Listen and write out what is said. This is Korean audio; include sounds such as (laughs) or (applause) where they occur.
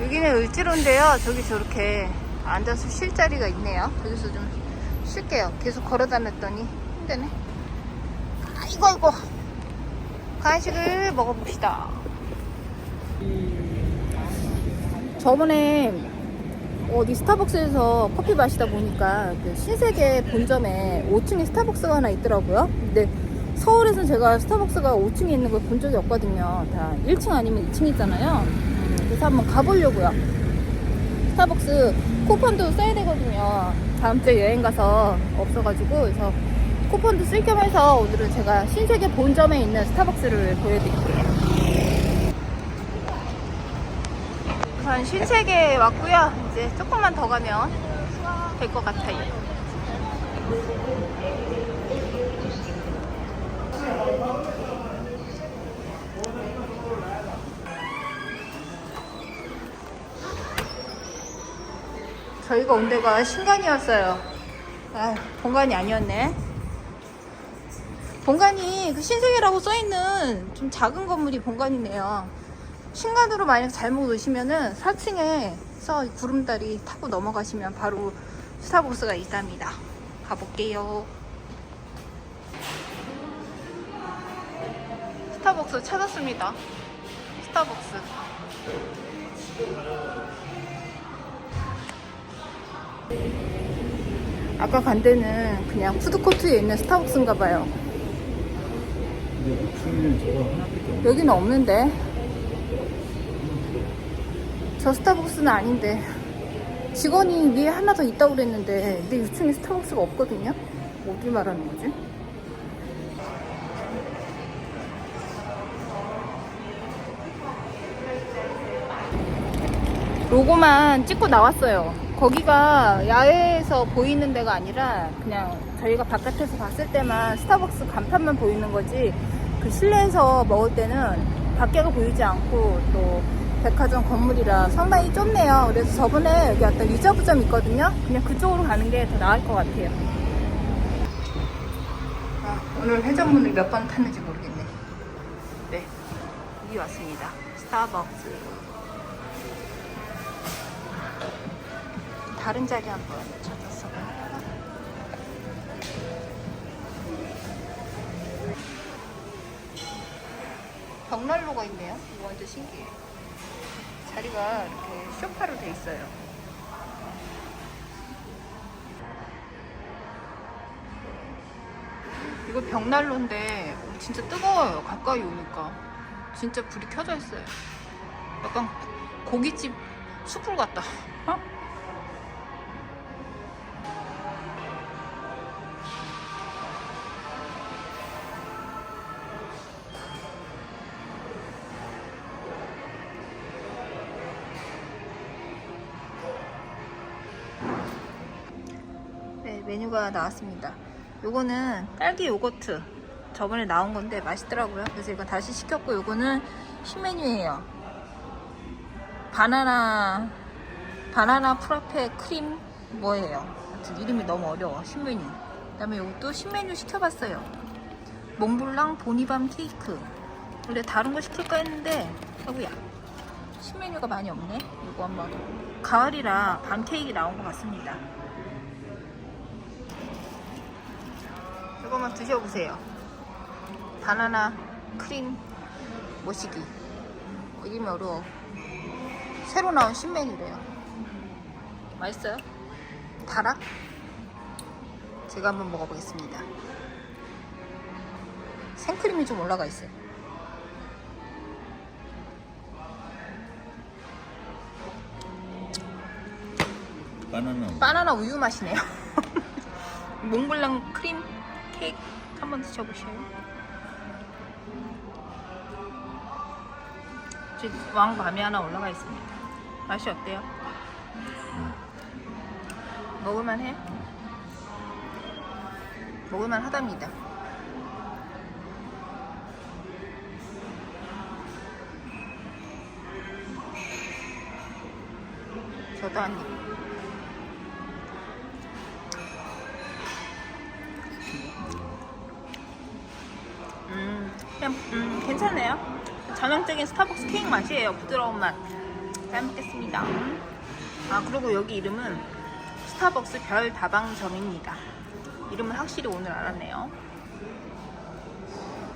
여기는 을지로인데요. 저기 저렇게 앉아서 쉴 자리가 있네요. 여기서 좀 쉴게요. 계속 걸어 다녔더니 힘드네. 아이고, 아이고. 간식을 먹어봅시다. 저번에 어디 스타벅스에서 커피 마시다 보니까 그 신세계 본점에 5층에 스타벅스가 하나 있더라고요. 근데 서울에서는 제가 스타벅스가 5층에 있는 걸 본 적이 없거든요. 다 1층 아니면 2층 있잖아요. 그래서 한번 가보려고요. 스타벅스 쿠폰도 써야 되거든요. 다음 주에 여행 가서 없어가지고 그래서 쿠폰도 쓸 겸 해서 오늘은 제가 신세계 본점에 있는 스타벅스를 보여드릴게요. 우선 신세계에 왔고요. 이제 조금만 더 가면 될 것 같아요. 저희가 온 데가 신간이었어요. 아, 본관이 아니었네. 본관이 그 신세계라고 써있는 좀 작은 건물이 본관이네요. 신간으로 만약 잘못 오시면은 4층에서 구름다리 타고 넘어가시면 바로 스타벅스가 있답니다. 가볼게요. 스타벅스 찾았습니다. 스타벅스. 아까 간 데는 그냥 푸드코트에 있는 스타벅스인가 봐요. 여기는 없는데. 저 스타벅스는 아닌데. 직원이 위에 하나 더 있다고 그랬는데, 근데 6층에 스타벅스가 없거든요? 어디 말하는 거지? 로고만 찍고 나왔어요. 거기가 야외에서 보이는 데가 아니라 그냥 저희가 바깥에서 봤을 때만 스타벅스 간판만 보이는 거지 그 실내에서 먹을 때는 밖에가 보이지 않고 또 백화점 건물이라 상당히 좁네요. 그래서 저번에 여기 어떤 리저브점 있거든요. 그냥 그쪽으로 가는 게 더 나을 것 같아요. 아, 오늘 회전문을 몇 번 탔는지 모르겠네. 네, 여기 왔습니다. 스타벅스. 다른 자리 한번 찾았어? 벽난로가 있네요. 이거 완전 신기해. 자리가 이렇게 소파로 돼 있어요. 이거 벽난로인데 진짜 뜨거워요. 가까이 오니까. 진짜 불이 켜져 있어요. 약간 고깃집 숯불 같다. 어? 메뉴가 나왔습니다. 요거는 딸기 요거트. 저번에 나온 건데 맛있더라고요. 그래서 이거 다시 시켰고 요거는 신메뉴예요. 바나나 바나나 프라페 크림 뭐예요? 이름이 너무 어려워. 신메뉴. 그다음에 요것도 신메뉴 시켜봤어요. 몽블랑 보니밤 케이크. 원래 다른 거 시킬까 했는데 아구야 신메뉴가 많이 없네. 이거 한번 가을이라 밤 케이크 나온 것 같습니다. 이거만 드셔보세요. 바나나 크림 모시기. 어, 이름이 어려워. 새로 나온 신메뉴래요. 맛있어요? 달아? 제가 한번 먹어보겠습니다. 생크림이 좀 올라가 있어요. 바나나. 바나나 우유 맛이네요. (laughs) 몽블랑 크림 케이크 한번 드셔보세요. 왕밤이 하나 올라가 있습니다. 맛이 어때요? 먹을만 해? 먹을만 하답니다. 저도 한 입. 그냥 음, 괜찮네요. 전형적인 스타벅스 케이크 맛이에요. 부드러운 맛. 잘 먹겠습니다. 아 그리고 여기 이름은 스타벅스 별 다방점입니다. 이름을 확실히 오늘 알았네요.